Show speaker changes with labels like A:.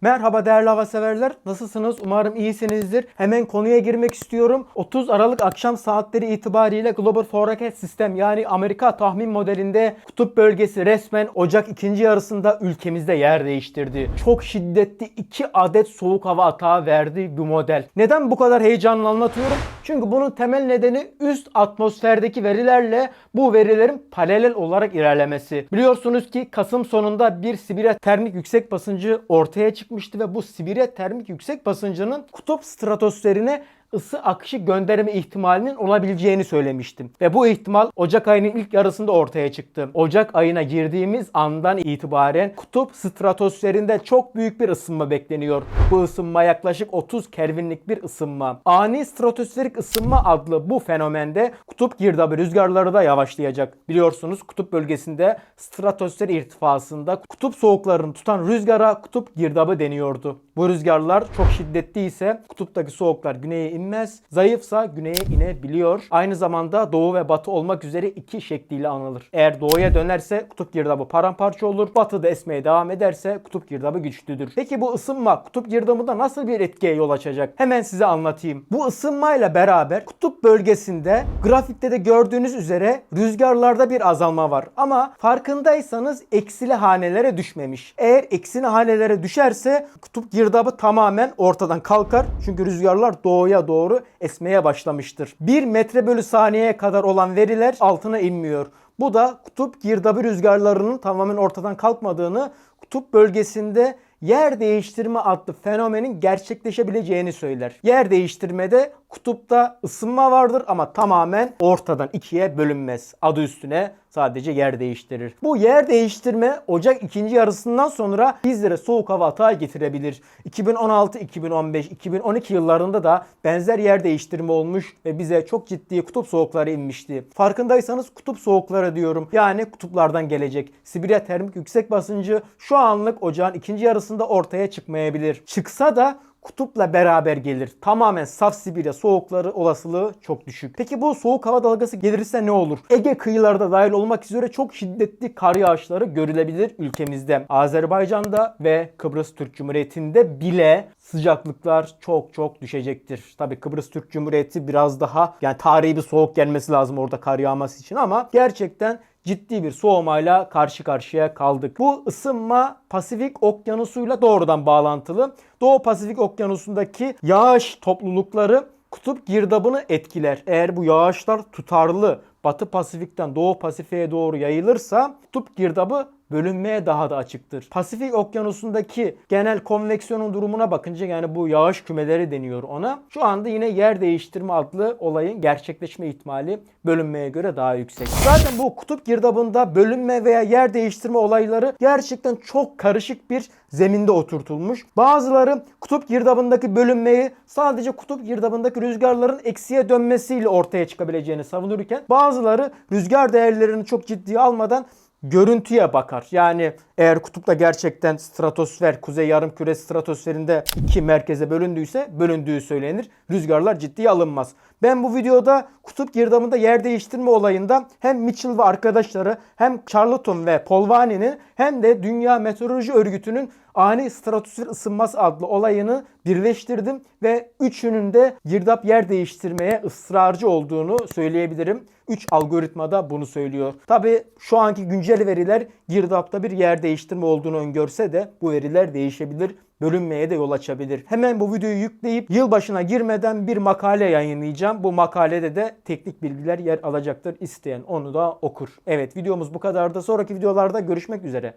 A: Merhaba değerli hava severler. Nasılsınız? Umarım iyisinizdir. Hemen konuya girmek istiyorum. 30 Aralık akşam saatleri itibariyle Global Forecast System yani Amerika tahmin modelinde kutup bölgesi resmen Ocak ikinci yarısında ülkemizde yer değiştirdi. Çok şiddetli 2 adet soğuk hava atağı verdi bu model. Neden bu kadar heyecanlı anlatıyorum? Çünkü bunun temel nedeni üst atmosferdeki verilerle bu verilerin paralel olarak ilerlemesi. Biliyorsunuz ki Kasım sonunda bir Sibirya termik yüksek basıncı ortaya çıkmıştı ve bu Sibirya termik yüksek basıncının kutup stratosferine ısı akışı gönderme ihtimalinin olabileceğini söylemiştim. Ve bu ihtimal Ocak ayının ilk yarısında ortaya çıktı. Ocak ayına girdiğimiz andan itibaren kutup stratosferinde çok büyük bir ısınma bekleniyor. Bu ısınma yaklaşık 30 Kelvinlik bir ısınma. Ani stratosferik ısınma adlı bu fenomende kutup girdabı rüzgarları da yavaşlayacak. Biliyorsunuz kutup bölgesinde stratosfer irtifasında kutup soğuklarını tutan rüzgara kutup girdabı deniyordu. Bu rüzgarlar çok şiddetli ise kutuptaki soğuklar güneye inmez, zayıfsa güneye inebiliyor. Aynı zamanda doğu ve batı olmak üzere iki şekliyle anılır. Eğer doğuya dönerse kutup girdabı paramparça olur, batıda esmeye devam ederse kutup girdabı güçlüdür. Peki bu ısınma kutup girdabında nasıl bir etkiye yol açacak? Hemen size anlatayım. Bu ısınmayla beraber kutup bölgesinde grafikte de gördüğünüz üzere rüzgarlarda bir azalma var. Ama farkındaysanız eksili hanelere düşmemiş. Eğer eksili hanelere düşerse kutup girdabı tamamen ortadan kalkar. Çünkü rüzgarlar doğuya doğru esmeye başlamıştır. 1 metre bölü saniyeye kadar olan veriler altına inmiyor. Bu da kutup girdabı rüzgarlarının tamamen ortadan kalkmadığını, kutup bölgesinde yer değiştirme adlı fenomenin gerçekleşebileceğini söyler. Yer değiştirmede kutupta ısınma vardır ama tamamen ortadan ikiye bölünmez. Adı üstüne sadece yer değiştirir. Bu yer değiştirme Ocak ikinci yarısından sonra bizlere soğuk hava atağı getirebilir. 2016, 2015, 2012 yıllarında da benzer yer değiştirme olmuş ve bize çok ciddi kutup soğukları inmişti. Farkındaysanız kutup soğukları diyorum. Yani kutuplardan gelecek. Sibirya termik yüksek basıncı şu anlık ocağın ikinci yarısında ortaya çıkmayabilir. Çıksa da kutupla beraber gelir. Tamamen saf Sibirya soğukları olasılığı çok düşük. Peki bu soğuk hava dalgası gelirse ne olur? Ege kıyılarda dahil olmak üzere çok şiddetli kar yağışları görülebilir ülkemizde. Azerbaycan'da ve Kıbrıs Türk Cumhuriyeti'nde bile sıcaklıklar çok çok düşecektir. Tabi Kıbrıs Türk Cumhuriyeti biraz daha yani tarihi bir soğuk gelmesi lazım orada kar yağması için ama gerçekten ciddi bir soğumayla karşı karşıya kaldık. Bu ısınma Pasifik Okyanusu'yla doğrudan bağlantılı. Doğu Pasifik Okyanusu'ndaki yağış toplulukları kutup girdabını etkiler. Eğer bu yağışlar tutarlı Batı Pasifik'ten Doğu Pasifik'e doğru yayılırsa kutup girdabı bölünmeye daha da açıktır. Pasifik Okyanusu'ndaki genel konveksiyonun durumuna bakınca yani bu yağış kümeleri deniyor ona. Şu anda yine yer değiştirme adlı olayın gerçekleşme ihtimali bölünmeye göre daha yüksek. Zaten bu kutup girdabında bölünme veya yer değiştirme olayları gerçekten çok karışık bir zeminde oturtulmuş. Bazıları kutup girdabındaki bölünmeyi sadece kutup girdabındaki rüzgarların eksiye dönmesiyle ortaya çıkabileceğini savunurken bazıları rüzgar değerlerini çok ciddiye almadan görüntüye bakar. Yani eğer kutupta gerçekten stratosfer, kuzey yarım küre stratosferinde iki merkeze bölündüyse bölündüğü söylenir. Rüzgarlar ciddiye alınmaz. Ben bu videoda kutup girdabında yer değiştirme olayında hem Mitchell ve arkadaşları hem Charlton ve Polvani'nin hem de Dünya Meteoroloji Örgütü'nün ani stratosfer ısınması adlı olayını birleştirdim ve üçünün de girdap yer değiştirmeye ısrarcı olduğunu söyleyebilirim. 3 algoritma da bunu söylüyor. Tabi şu anki güncel veriler girdapta bir yer değiştirme olduğunu öngörse de bu veriler değişebilir bölünmeye de yol açabilir. Hemen bu videoyu yükleyip yılbaşına girmeden bir makale yayınlayacağım. Bu makalede de teknik bilgiler yer alacaktır. İsteyen onu da okur. Evet videomuz bu kadardı. Sonraki videolarda görüşmek üzere.